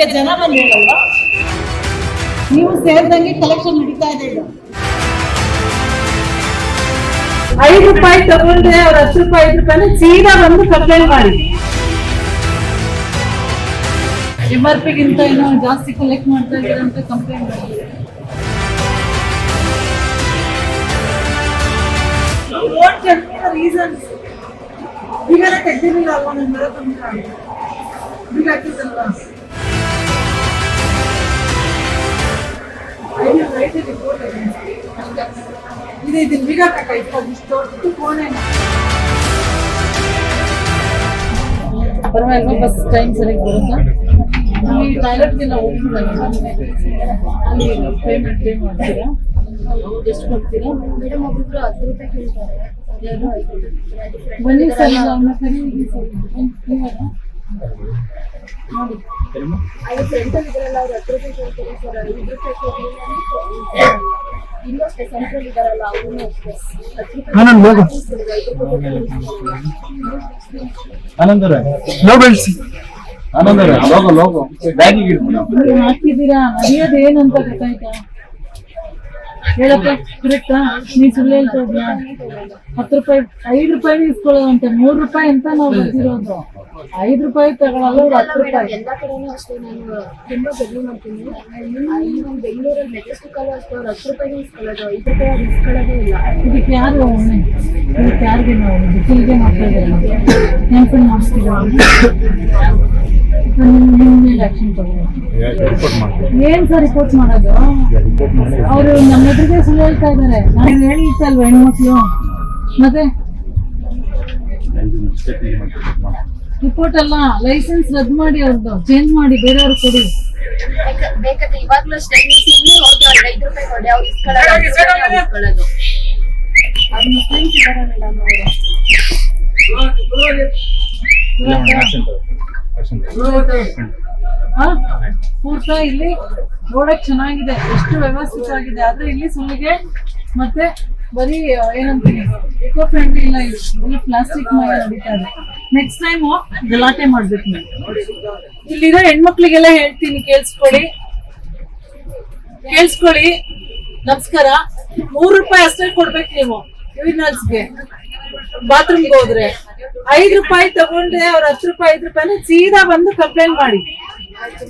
ನಿಮ್ಗೆ ಜನ ಬಂದಿರಲ್ಲ ನೀವು ಸೇರಿದಂಗೆ ಕಲೆಕ್ಷನ್ ನಡೀತಾ ಇದೆ ಈಗ. ಐದು ರೂಪಾಯಿ ತಗೊಂಡ್ರೆ ಅವ್ರ ಹತ್ತು ರೂಪಾಯಿ ಐದು ರೂಪಾಯಿನ ಸೀದಾ ಬಂದು ಕಂಪ್ಲೇಂಟ್ ಮಾಡಿ. ಎಂ ಆರ್ ಪಿಗಿಂತ ಏನೋ ಜಾಸ್ತಿ ಕಲೆಕ್ಟ್ ಮಾಡ್ತಾ ಇದ್ದಾರೆ ಅಂತ ಕಂಪ್ಲೇಂಟ್ ಮಾಡಿ. ರೀಸನ್ಸ್ ಈಗೆಲ್ಲ ತೆಗ್ದಿರಲಿಲ್ಲ ಅಲ್ವಾ ನಾನು ಬರೋ ತಂದ್ರೆ ಈಗ ಇದು ಇದನ್ನ ಬೀಗ ಇಷ್ಟು ದೊಡ್ಡ ಕೋಣೆ ಪರವಾಗಿಲ್ಲ ಬಸ್ ಟೈಮ್ ಸರಿಯಾಗಿ ಬರುತ್ತಾ? ಈ ಟಾಯ್ಲೆಟ್ಗೆಲ್ಲ ಹೋಗ್ತಿಲ್ಲ ಅಲ್ಲಿ ಪೇಮೆಂಟ್ ಪೇ ಮಾಡ್ತೀರಾ? ಎಷ್ಟು ಕೊಡ್ತೀರಾ? ಮೇಡಮ್ ಒಬ್ಬೊಬ್ರು ಹತ್ತು ರೂಪಾಯಿ ಕೇಳ್ತಾರೆ? ಬನ್ನಿ ಸರ್ ಕರೀರಿ ಸರ್ ಆನಂದರ ಲೋಗೋ ಇಳಿಸಿ ಆನಂದರ ಲೋಗೋ ಲೋಗೋ ಬ್ಯಾಗಿಗೆ ಹಾಕಿದ್ದೀರಾ? ಮರ್ಯಾದೆ ಏನಂತ ಗೊತ್ತಾಯ್ತಾ? ಹೇಳಪ್ಪ ಕರೆಕ್ಟಾ? ನೀ ಸುಳ್ಳು ಹೇಳ್ತಾ ಇದ್ಯಾ? ಹತ್ತು ರೂಪಾಯಿ ಐದು ರೂಪಾಯಿ ಅಂತ ಮೂರು ರೂಪಾಯಿ ಅಂತ ನಾವು ಬರ್ತಿರೋದು ಐದು ರೂಪಾಯಿ ತಗೊಳಲ್ಲ ಅವ್ರು ಹತ್ತು ರೂಪಾಯಿ. ಎಲ್ಲ ಕಡೆನೂ ಅಷ್ಟೇ ನಾನು ತುಂಬಾ ಬದಲು ಮಾಡ್ತೀನಿ. ಇಲ್ಲಿ ನಮ್ಮ ಬೆಂಗಳೂರಲ್ಲಿ ಅಷ್ಟೇ ಅವ್ರು ಹತ್ತು ರೂಪಾಯಿಗೆ ಇಸ್ಕೊಳ್ಳೋದು ಐದು ರೂಪಾಯಿ ಇಸ್ಕೊಳ್ಳೋದೇ ಇಲ್ಲ. ಇದಕ್ಕೆ ಯಾರು ಒಮ್ಮೆ ಇದಕ್ಕೆ ಯಾರಿಗೆ ನಾವು ಬಿಸಿಲಿಗೆ ಮಾಡ್ತಾ ಇದ್ದಾರೆ? ನೆನಪು ಮಾಡಿಸ್ತಿದ್ದಾರೆ ಏನ್ ಸರ್ ರಿಪೋರ್ಟ್ ಮಾಡೋದು? ಅವರು ನಮ್ಮ ಎದುರಿಗೆ ಸುಳ್ಳು ಹೇಳ್ತಾ ಇದ್ದಾರೆ ನಾನು ಹೇಳಿ ಇತ್ತಲ್ವಾ ಹೆಣ್ಮಕ್ಳು? ಮತ್ತೆ? ರಿಪೋರ್ಟ್ ಅಲ್ಲ ಲೈಸೆನ್ಸ್ ರದ್ದು ಮಾಡಿ ಅವ್ರದ್ದು ಚೇಂಜ್ ಮಾಡಿ, ಬೇರೆಯವ್ರು ಕೊಡಿ. ಬೇಕ- ಬೇಕಾದ್ರೆ ರೂಪಾಯಿ ಕೊಡಿ ಅದು ಪೂರ್ತ ಇಲ್ಲಿ ನೋಡಕ್ ಚೆನ್ನಾಗಿದೆ. ಎಷ್ಟು ವ್ಯವಸ್ಥಿತವಾಗಿದೆ ಆದ್ರೆ ಇಲ್ಲಿ ಸುಮ್ಮನೆ ಮತ್ತೆ ಬರೀ ಏನಂತೀನಿ ಇಕೋ ಫ್ರೆಂಡ್ಲಿ ಇಲ್ಲ ಇಲ್ಲಿ. ಪ್ಲಾಸ್ಟಿಕ್ ನಡೀತಾ ಇದೆ. ನೆಕ್ಸ್ಟ್ ಟೈಮ್ ಗಲಾಟೆ ಮಾಡ್ಬೇಕು ನಾನು ಇಲ್ಲಿರೋ ಹೆಣ್ಮಕ್ಳಿಗೆಲ್ಲ ಹೇಳ್ತೀನಿ, ಕೇಳಿಸ್ಕೊಳ್ಳಿ. ಕೇಳಿಸ್ಕೊಳ್ಳಿ. ನಮಸ್ಕಾರ. ಮೂರು ರೂಪಾಯಿ ಅಷ್ಟೇ ಕೊಡ್ಬೇಕು ನೀವು ಯೂರಿನಲ್ಸ್ಗೆ ಬಾತ್ರೂಮ್ಗೆ ಹೋದ್ರೆ. ಐದು ರೂಪಾಯಿ ತಗೊಂಡ್ರೆ ಅವ್ರ ಹತ್ತು ರೂಪಾಯಿ, ಐದು ರೂಪಾಯಿನ ಸೀದಾ ಬಂದು ಕಂಪ್ಲೇಂಟ್ ಮಾಡಿ.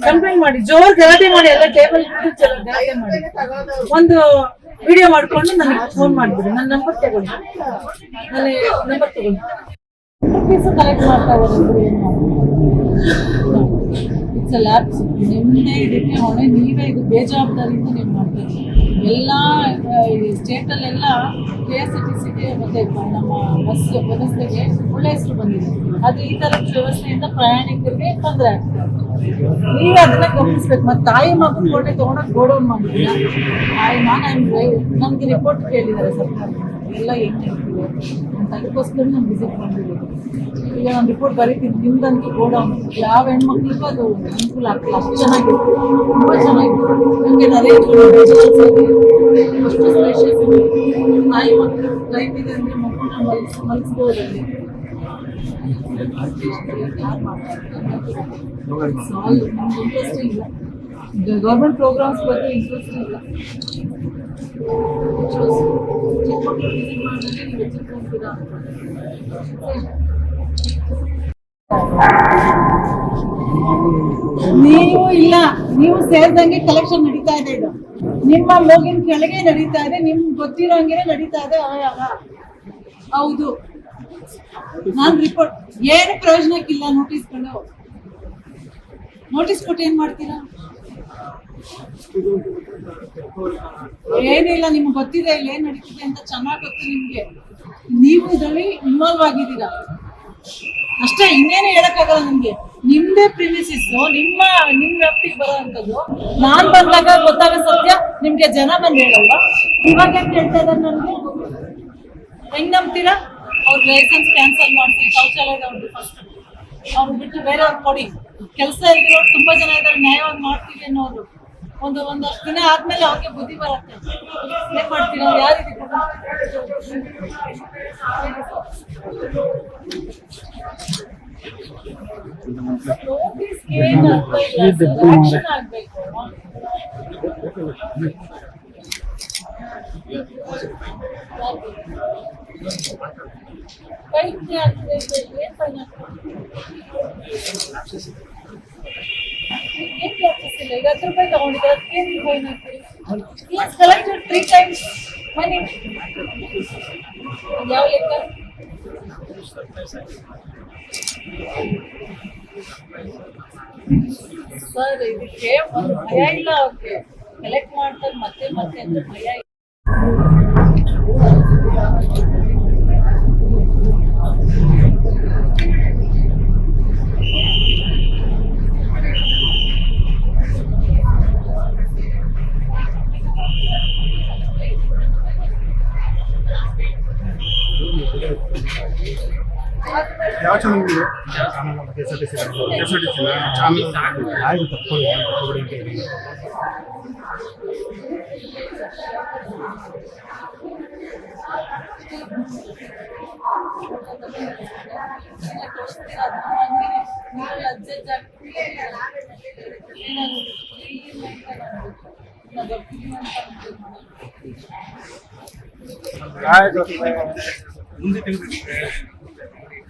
ಕಂಪ್ಲೇಂಟ್ ಮಾಡಿ. ಜೋರ್ ಗಲಾಟೆ ಮಾಡಿ, ಎಲ್ಲ ಟೇಬಲ್ ಮಾಡಿ. ಒಂದು ವಿಡಿಯೋ ಮಾಡ್ಕೊಂಡು ನನಗೆ ಫೋನ್ ಮಾಡ್ಬಿಡಿ. ನನ್ನ ನಂಬರ್ ತಗೊಳ್ಳಿ. ನನ್ನ ನಂಬರ್ ರುಪೀಸ್ ಕಲೆಕ್ಟ್ ಮಾಡ್ತಾ ಹೋಗ್ತೀವಿ ಇಟ್ಸ್ ಅ ನಿಮ್ಮದೇ ಇದಕ್ಕೆ ಹೊಣೆ, ನೀವೇ ಇದು ಬೇಜವಾಬ್ದಾರಿಯಿಂದ ನೀವು ಮಾಡ್ತೀರಿ. ಎಲ್ಲ ಸ್ಟೇಟಲ್ಲೆಲ್ಲ ಕೆ ಎಸ್ ಆರ್ ಟಿ ಸಿಗೆ ಮತ್ತೆ ನಮ್ಮ ಬಸ್ ವ್ಯವಸ್ಥೆಗೆ ಒಳ್ಳೆ ಹೆಸರು ಬಂದಿದೆ. ಆದರೆ ಈ ಥರದ ವ್ಯವಸ್ಥೆಯಿಂದ ಪ್ರಯಾಣಿಕರಿಗೆ ತೊಂದರೆ ಆಗ್ತದೆ. ನೀವೇ ಅದನ್ನ ಗಮನಿಸ್ಬೇಕು. ಮತ್ತೆ ತಾಯಿ ಮಗು ಕೋಟೆ ತೊಗೊಂಡೋಗಿ ಗೋಡೌನ್ ಮಾಡಿಲ್ಲ ನಾನು ನಮಗೆ ರಿಪೋರ್ಟ್ ಕೇಳಿದ್ದಾರೆ ಸರ್ಕಾರ. ಎಲ್ಲ ಅಂತ ಅದಕ್ಕೋಸ್ಕರ ನಾನು ವಿಸಿಟ್ ಮಾಡಿರೋದು ಈಗ ನಾನು ರಿಪೋರ್ಟ್ ಬರೀತೀನಿ. ನಿಮ್ದಂತೂ ಗೋಡೌನ್ ಯಾವ ಹೆಣ್ಮಕ್ಳಿಗೂ ಅದು ಅನುಕೂಲ ಆಗ್ತಿಲ್ಲ. ಅಷ್ಟು ಚೆನ್ನಾಗಿತ್ತು ತುಂಬ ಚೆನ್ನಾಗಿತ್ತು ನನಗೆ ನರೇಂದ್ರ ಅಷ್ಟು ಸ್ಪೇಷಿಯಸ್ ಇದೆ. ತಾಯಿ ಮಕ್ಕಳು ಲೈಫ್ ಇದೆ ಅಂದರೆ ಮಕ್ಕಳನ್ನ ಮಲ್ಸ್ ಮಲ್ಸ್ಬೋದಲ್ಲಿ ಯಾರು ನಮ್ಗೆ ಇಂಟ್ರೆಸ್ಟ್ ಇಲ್ಲ. ಗೌರ್ಮೆಂಟ್ ಪ್ರೋಗ್ರಾಮ್ಸ್ ಬಗ್ಗೆ ಇಂಟ್ರೆಸ್ಟ್ ಇಲ್ಲ. ನೀವು ಇಲ್ಲ, ನೀವು ಸೇರಿದಂಗೆ ಕಲೆಕ್ಷನ್ ನಡೀತಾ ಇದೆ ಇದು ನಿಮ್ಮ ಲೋಗಿನ ಕೆಳಗೆ ನಡೀತಾ ಇದೆ ನಿಮ್ಗೆ ಗೊತ್ತಿರೋಂಗೆ ನಡೀತಾ ಇದೆ ಹೌದು. ನಾನ್ ರಿಪೋರ್ಟ್ ಏನು ಪ್ರಯೋಜನಕ್ಕಿಲ್ಲ ನೋಟಿಸ್ಗಳು ನೋಟಿಸ್ ಕೊಟ್ಟು ಏನ್ ಮಾಡ್ತೀರಾ? ಏನಿಲ್ಲ, ನಿಮ್ಗೆ ಗೊತ್ತಿದೆ, ಇಲ್ಲಿ ಏನ್ ನಡೀತಿದೆ ಅಂತ ಚೆನ್ನಾಗಿ ಗೊತ್ತು ನಿಮ್ಗೆ. ನೀವು ಇದರಲ್ಲಿ ಇನ್ವಾಲ್ವ್ ಆಗಿದ್ದೀರಾ? ಅಷ್ಟೇ, ಇನ್ನೇನು ಹೇಳಕ್ಕಾಗಲ್ಲ ನಿಮ್ಗೆ. ನಿಮ್ದೇ ಪ್ರಿಮಿಸಿಸ್ ನಿಮ್ಮ, ನಿಮ್ ವ್ಯಾಪ್ತಿಗೆ ಬರೋಂಥದ್ದು ನಾನ್ ಬಂದಾಗ ಗೊತ್ತಾಗ ಸತ್ಯ, ನಿಮ್ಗೆ ಜನ ಬಂದಿರಲ್ಲ ಇವಾಗ ಏನ್ ಹೇಳ್ತಾ ಇದ್ದಾರೆ ನನ್ಗೆ? ಹೆಂಗ್ ನಂಬ್ತೀರಾ? ಅವ್ರ ಲೈಸೆನ್ಸ್ ಕ್ಯಾನ್ಸಲ್ ಮಾಡಿಸಿ ಶೌಚಾಲಯದವ್ರದ್ದು ಫಸ್ಟ್ ಅವ್ರು ಬಿಟ್ಟು ಬೇರೆಯವ್ರು ಕೊಡಿ. ಕೆಲಸ ಇದ್ರು ತುಂಬಾ ಜನ ಇದ್ದಾರೆ, ನ್ಯಾಯವಾಗಿ ಮಾಡ್ತೀವಿ ಅನ್ನೋರು. ಒಂದು ಒಂದಷ್ಟು ದಿನ ಆದ್ಮೇಲೆ ಅವ್ರಿಗೆ ಬುದ್ಧಿ ಬರುತ್ತೆ. ಏನ್ ಮಾಡ್ತೀರಾ? ಯಾರಿಗೆ ನೋಟಿಸ್ಗೆ ಏನು ಅರ್ಥ ಇಲ್ಲ ಸರ್ ಆಕ್ಷನ್ ಆಗ್ಬೇಕು ಕೈ ಆಗ್ತದೆ ಏನ್ ಫೈನ್ ಏನ್ ಕ್ಲಾಸಸ್ ಇಲ್ಲ ಈಗ ಹತ್ತು ರೂಪಾಯಿ ತಗೊಂಡಿದ್ರೆ ಅದಕ್ಕೇನು ಫೈನ್ ಹಾಕ್ತೀರಿ plus collected three times money ಯಾವ ಲೆಕ್ಕ ಸರ್ ಇದಕ್ಕೆ ಒಂದು ಭಯ ಇಲ್ಲ ಅವ್ರಿಗೆ ಕಲೆಕ್ಟ್ ಮಾಡ್ತಾರೆ ಮತ್ತೆ ಮತ್ತೆ ಅಂತ ಭಯ ಯಾವ ಚಾನಲ್ ಇದೆ? S R T C S R T C channel ಆಯ್ತು. ತಪ್ಕೊಳ್ಳಿ ತಪ್ಕೊಳ್ಳಿ ಅಂತ ಹೇಳಿ ಆಯ್ತು ಮುಂದೆ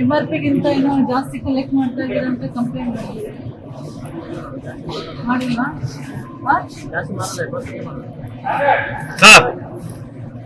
ಎಂ ಆರ್ ಪಿಗಿಂತ ಏನೋ ಜಾಸ್ತಿ ಕಲೆಕ್ಟ್ ಮಾಡ್ತಾ ಇದ್ದಾರೆ ಅಂತ ಕಂಪ್ಲೇಂಟ್ ಮಾಡಿಲ್ವಾ?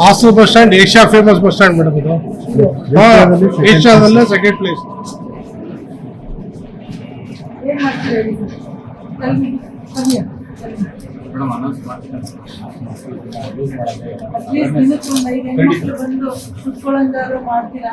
Hassan bus stand Asia famous bus stand madam ಇದು ಏಷ್ಯಾದಲ್ಲೇ ಸೆಕೆಂಡ್ ಪ್ಲೇಸ್ ಏನ್ ಮಾಡ್ತೀರಾ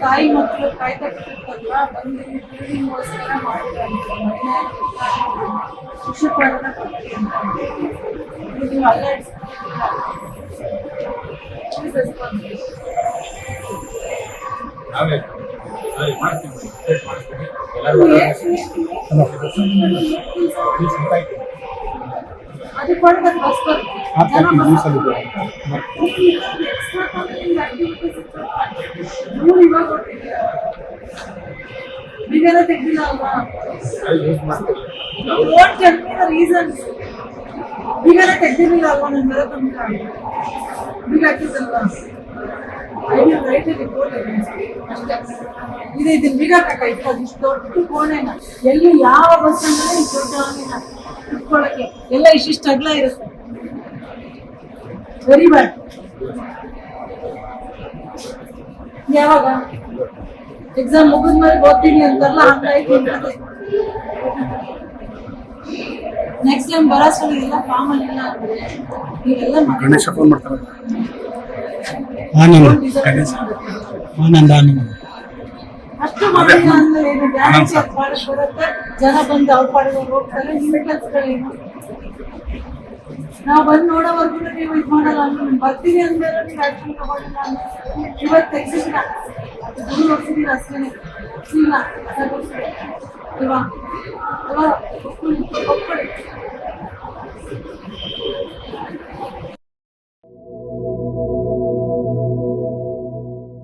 ತಾಯಿ ಮಕ್ಕಳು ಕಾಯ್ತಾ ಕೂತಿರ್ತಾರಲ್ಲ ಬಂದು ಬಿಲ್ಡಿಂಗ್ಗೋಸ್ಕರ ಮಾಡಿದ್ರೆ ಶಿಕ್ಷಕರನ್ನ ಕೊಡ್ತೀವಿ ನೀವು ಮಾಡ್ತೀನಿ ಎಲ್ಲರೂ ನ್ಯೂಸಲ್ಲಿದೆ ಬೀಗನ ತೆಗ್ದಿಲ್ಲ ಅಲ್ವಾ don't tell me the reasons ತೆಗ್ದಿರ್ಲಿಲ್ಲ ಅಲ್ವಾ ನನ್ನ ಬರೋ ತನಕ ಬೀಗ ಹಾಕಿದ್ದಲ್ವಾ ಐದು ರೈಟಲ್ಲಿ ಕೋಣೆ ಇದೆ ಅಷ್ಟೇ ಇದು ಇದನ್ನ ಬೀಗ ಹಾಕಕ್ಕ ಇಟ್ಕೊಂಡು ಇಷ್ಟು ದೊಡ್ಡ ಕೋಣೆನ ಎಲ್ಲಿ ಯಾವ ಬಸ್ ಸ್ಟ್ಯಾಂಡಲ್ಲಿ ಇಷ್ಟು ದೊಡ್ಡ ಆನೆನ ಇಟ್ಕೊಳ್ಳೋಕ್ಕೆ ಎಲ್ಲ ಇಷ್ಟಿಷ್ಟು ಅಗಲ ಇರುತ್ತೆ ವೆರಿ ಬ್ಯಾಡ್ ಯಾವಾಗ ಎಕ್ಸಾಮ್ ಮುಗಿದ ಮೇಲೆ ಓದ್ತೀನಿ ಅಂತಾರಲ್ಲ ಹಂಗಾಯ್ತು ನೆಕ್ಸ್ಟ್ ಟೈಮ್ ಬರೋಷ್ಟರಲ್ಲಿ ಫಾರ್ಮ್ ಅಲ್ಲಿ ಇಲ್ಲ ಅಂದ್ರೆ ನೀವೆಲ್ಲ ಗಣೇಶ ಫೋನ್ ಮಾಡ್ತಾರೆ. ಆನಂದ್. ಆನಂದ್ ಆನಂದ್. ಅಷ್ಟು ಮಾಡಿಲ್ಲ ಅಂದ್ರೆ ಏನು? ಬರುತ್ತೆ. ಜನ ಬಂದು ಅವ್ರ ಪಾಡಿಗೆ ಹೋಗ್ತಾರೆ. ನಿಮ್ಮ ಕೆಲಸಗಳೇನು ನಾವು ಬಂದು ನೋಡೋವರೆಗೂ ನೀವು ಇದು ಮಾಡಲ್ಲ ಅಂದ್ರೆ ಬರ್ತೀನಿ ಅಂದ್ರೆ ನೀವು ಆಕ್ಷನ್ ತಗೊಳ್ಳಿಲ್ಲ ಅಂದ್ರೆ ಇವತ್ತು ತೆಗ್ಸಿದ್ದೀರ ಅದು ಗುರು ನೋಡ್ತಿದ್ದೀರ ಅಷ್ಟೇ ಇಲ್ಲ ಸರ್ವಿಸ್ಗೆ. ಅಲ್ವಾ ಅಲ್ವಾ ಒಪ್ಕೊಳ್ಳಿ ಒಪ್ಕೊಳ್ಳಿ